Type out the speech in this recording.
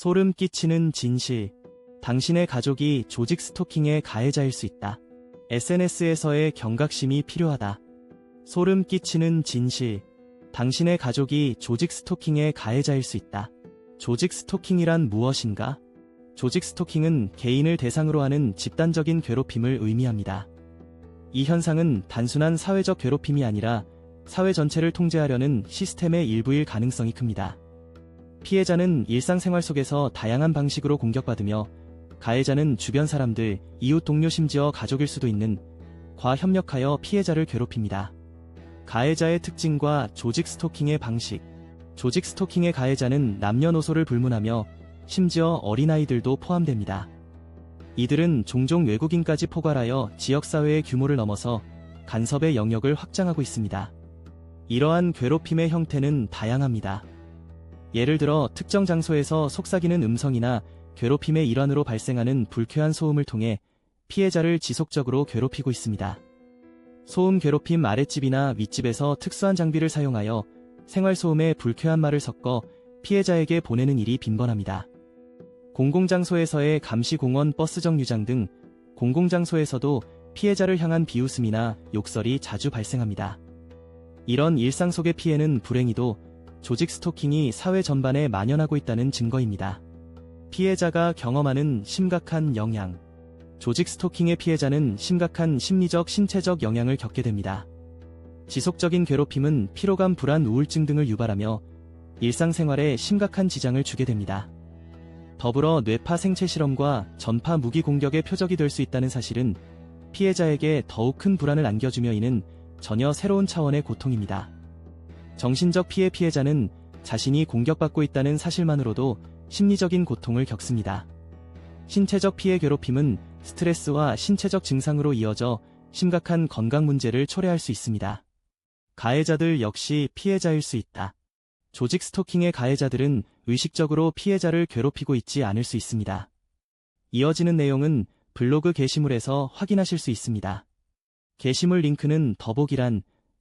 소름 끼치는 진실. 당신의 가족이 조직 스토킹의 가해자일 수 있다. SNS에서의 경각심이 필요하다. 소름 끼치는 진실. 당신의 가족이 조직 스토킹의 가해자일 수 있다. 조직 스토킹이란 무엇인가? 조직 스토킹은 개인을 대상으로 하는 집단적인 괴롭힘을 의미합니다. 이 현상은 단순한 사회적 괴롭힘이 아니라 사회 전체를 통제하려는 시스템의 일부일 가능성이 큽니다. 피해자는 일상생활 속에서 다양한 방식으로 공격받으며 가해자는 주변 사람들, 이웃 동료 심지어 가족일 수도 있는 과 협력하여 피해자를 괴롭힙니다. 가해자의 특징과 조직 스토킹의 방식. 조직 스토킹의 가해자는 남녀노소를 불문하며 심지어 어린아이들도 포함됩니다. 이들은 종종 외국인까지 포괄하여 지역사회의 규모를 넘어서 간섭의 영역을 확장하고 있습니다. 이러한 괴롭힘의 형태는 다양합니다. 예를 들어 특정 장소에서 속삭이는 음성이나 괴롭힘의 일환으로 발생하는 불쾌한 소음을 통해 피해자를 지속적으로 괴롭히고 있습니다. 소음 괴롭힘 아랫집이나 윗집에서 특수한 장비를 사용하여 생활소음에 불쾌한 말을 섞어 피해자에게 보내는 일이 빈번합니다. 공공장소에서의 감시공원 버스 정류장 등 공공장소에서도 피해자를 향한 비웃음이나 욕설이 자주 발생합니다. 이런 일상 속의 피해는 불행히도 조직 스토킹이 사회 전반에 만연하고 있다는 증거입니다. 피해자가 경험하는 심각한 영향. 조직 스토킹의 피해자는 심각한 심리적, 신체적 영향을 겪게 됩니다. 지속적인 괴롭힘은 피로감, 불안, 우울증 등을 유발하며 일상생활에 심각한 지장을 주게 됩니다. 더불어 뇌파 생체 실험과 전파 무기 공격의 표적이 될 수 있다는 사실은 피해자에게 더욱 큰 불안을 안겨주며 이는 전혀 새로운 차원의 고통입니다. 정신적 피해 피해자는 자신이 공격받고 있다는 사실만으로도 심리적인 고통을 겪습니다. 신체적 피해 괴롭힘은 스트레스와 신체적 증상으로 이어져 심각한 건강 문제를 초래할 수 있습니다. 가해자들 역시 피해자일 수 있다. 조직 스토킹의 가해자들은 의식적으로 피해자를 괴롭히고 있지 않을 수 있습니다. 이어지는 내용은 블로그 게시물에서 확인하실 수 있습니다. 게시물 링크는 더보기란